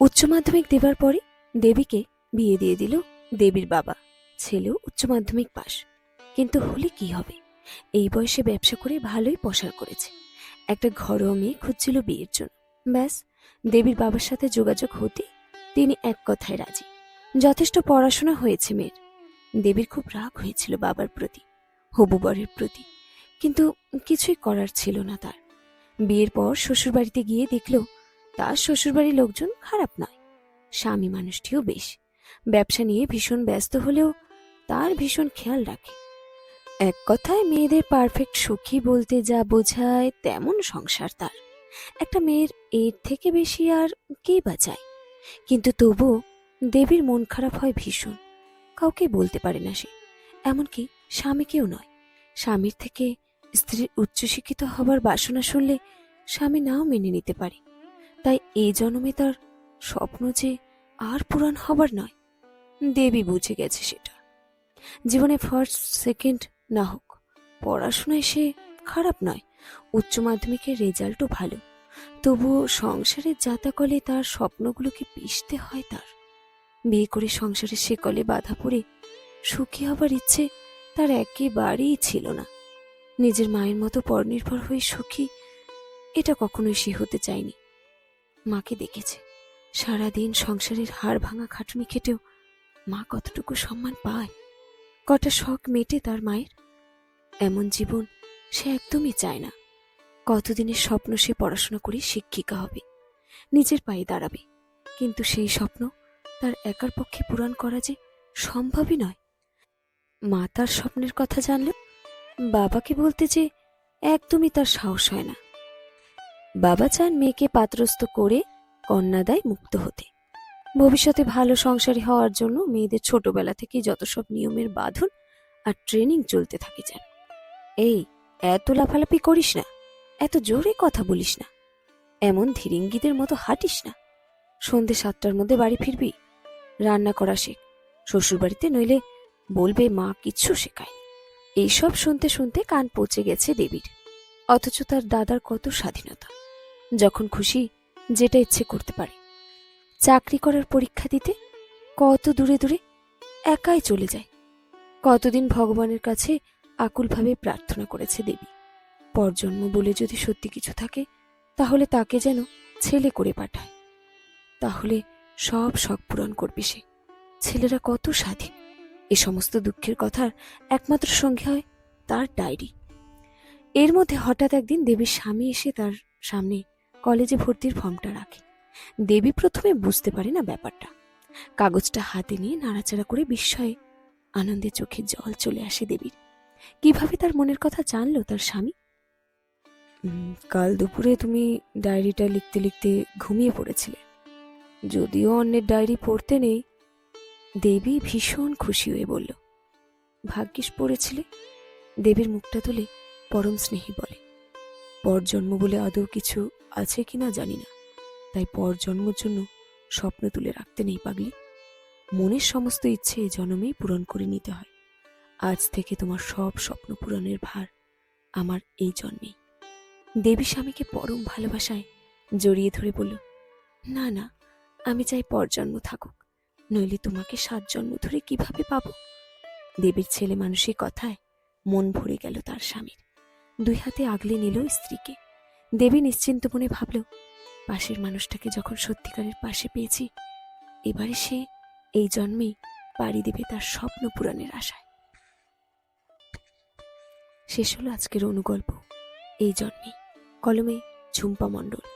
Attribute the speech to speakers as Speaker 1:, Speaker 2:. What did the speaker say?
Speaker 1: উচ্চ মাধ্যমিক দেবার পরে দেবীকে বিয়ে দিয়ে দিল দেবীর বাবা। ছেলেও উচ্চ মাধ্যমিক পাশ। কিন্তু হলে কি হবে? এই বয়সে ব্যবসা করে ভালোই পসার করেছে। একটা ঘরোয়া মেয়ে খুঁজছিল বিয়ের জন্য। ব্যাস, দেবীর বাবার সাথে যোগাযোগ হতে তিনি এক কথায় রাজি। যথেষ্ট পড়াশোনা হয়েছে মেয়ের। দেবীর খুব রাগ হয়েছিল বাবার প্রতি, হবু বরের প্রতি। কিন্তু কিছুই করার ছিল না তার। বিয়ের পর শ্বশুরবাড়িতে গিয়ে দেখল তার শ্বশুরবাড়ির লোকজন খারাপ নয়। স্বামী মানুষটিও বেশ। ব্যবসা নিয়ে ভীষণ ব্যস্ত হলেও তার ভীষণ খেয়াল রাখে। এক কথায় মেয়েদের পারফেক্ট সুখী বলতে যা বোঝায় তেমন সংসার তার। একটা মেয়ের এর থেকে বেশি আর কে বা চায়? কিন্তু তবুও দেবীর মন খারাপ হয় ভীষণ। কাউকে বলতে পারে না সে। এমনকি স্বামীকেও নয়। স্বামীর থেকে স্ত্রীর উচ্চশিক্ষিত হবার বাসনা শুনলে স্বামী নাও মেনে নিতে পারে। তাই এই জন্মে তার স্বপ্ন যে আর পূরণ হবার নয়, দেবী বুঝে গেছে সেটা। জীবনে ফার্স্ট সেকেন্ড না হোক, পড়াশোনায় সে খারাপ নয়, উচ্চ মাধ্যমিকের রেজাল্টও ভালো। তবুও সংসারের জাতাকলে তার স্বপ্নগুলোকে পিষতে হয় তার। বিয়ে করে সংসারের শেকলে বাধা পড়ে সুখী হবার ইচ্ছে তার একেবারেই ছিল না। নিজের মায়ের মতো পরনির্ভর হয়ে সুখী এটা কখনোই সে হতে চায়নি। মাকে দেখেছে। সারাদিন সংসারের হাড় ভাঙা খাটুনি খেটেও মা কতটুকু সম্মান পায়। কটা শখ মেটে তার মায়ের। এমন জীবন সে একদমই চায় না। কতদিনের স্বপ্ন সে পড়াশোনা করে শিক্ষিকা হবে। নিজের পায়ে দাঁড়াবে। কিন্তু সেই স্বপ্ন তার একার পক্ষে পূরণ করা যে সম্ভবই নয়। মা তার স্বপ্নের কথা জানলেও বাবাকে বলতে যে একদমই তার সাহস হয় না। বাবা চান মেয়েকে পাত্রস্থ করে কন্যাদায় মুক্ত হতে। ভবিষ্যতে ভালো সংসারী হওয়ার জন্য মেয়েদের ছোটবেলা থেকেই যত সব নিয়মের বাঁধন আর ট্রেনিং চলতে থাকে যেন। এই, এত লাফালাফি করিস না, এত জোরে কথা বলিস না, এমন ধীরিঙ্গিদের মতো হাঁটিস না। সন্ধে সাতটার মধ্যে বাড়ি ফিরবি, রান্না করা শেখ, শ্বশুরবাড়িতে নইলে বলবে মা কিচ্ছু শেখায় এইসব শুনতে শুনতে কান পচে গেছে দেবীর, অথচ তার দাদার কত স্বাধীনতা। যখন খুশি যেটা ইচ্ছে করতে পারে। চাকরি করার পরীক্ষা দিতে কত দূরে দূরে একাই চলে যায়। কতদিন ভগবানের কাছে আকুলভাবে প্রার্থনা করেছে দেবী। পরজন্ম বলে যদি সত্যি কিছু থাকে, তাহলে তাকে যেন ছেলে করে পাঠায়। তাহলে সব শখ পূরণ করবে সে। ছেলেরা কত স্বাধীন। এ সমস্ত দুঃখের কথার একমাত্র সঙ্গী হয় তার ডায়েরি। এর মধ্যে হঠাৎ একদিন দেবীর স্বামী এসে তার সামনে কলেজে ভর্তির ফর্মটা রাখে। দেবী প্রথমে বুঝতে পারে না ব্যাপারটা। কাগজটা হাতে নিয়ে নাড়াচাড়া করে বিস্ময়ে আনন্দে চোখে জল চলে আসে দেবীর। কীভাবে তার মনের কথা জানলো তার স্বামী? "উম, কাল দুপুরে তুমি ডায়েরিটা লিখতে লিখতে ঘুমিয়ে পড়েছিলে। যদিও অন্যের ডায়েরি পড়তে নেই দেবী ভীষণ খুশি হয়ে বলল ভাগ্যিস পড়েছিলে। দেবীর মুখটা তুলে পরম স্নেহী বলে পরজন্ম বলে আদৌ কিছু আছে কিনা জানি না। তাই পরজন্মের জন্য স্বপ্ন তুলে রাখতে নেই পাগলি। মনের সমস্ত ইচ্ছে এই জন্মেই পূরণ করে নিতে হয়। আজ থেকে তোমার সব স্বপ্ন পূরণের ভার আমার এই জন্মেই। দেবী স্বামীকে পরম ভালোবাসায় জড়িয়ে ধরে বলল, না না, আমি চাই পরজন্ম থাকুক। নইলে তোমাকে সাত জন্ম ধরে কীভাবে পাবো? দেবীর ছেলে মানুষের কথায় মন ভরে গেল তার স্বামীর। দুই হাতে আগলে নিল স্ত্রীকে। দেবী নিশ্চিন্ত মনে ভাবল, পাশের মানুষটাকে যখন সত্যিকারের পাশে পেয়েছি, এবারে সে এই জন্মেই পাড়ি দেবে তার স্বপ্ন পূরণের আশায়। শেষ হলো আজকের অনুগল্প। এই জন্মে কলমে ঝুম্পা মণ্ডল।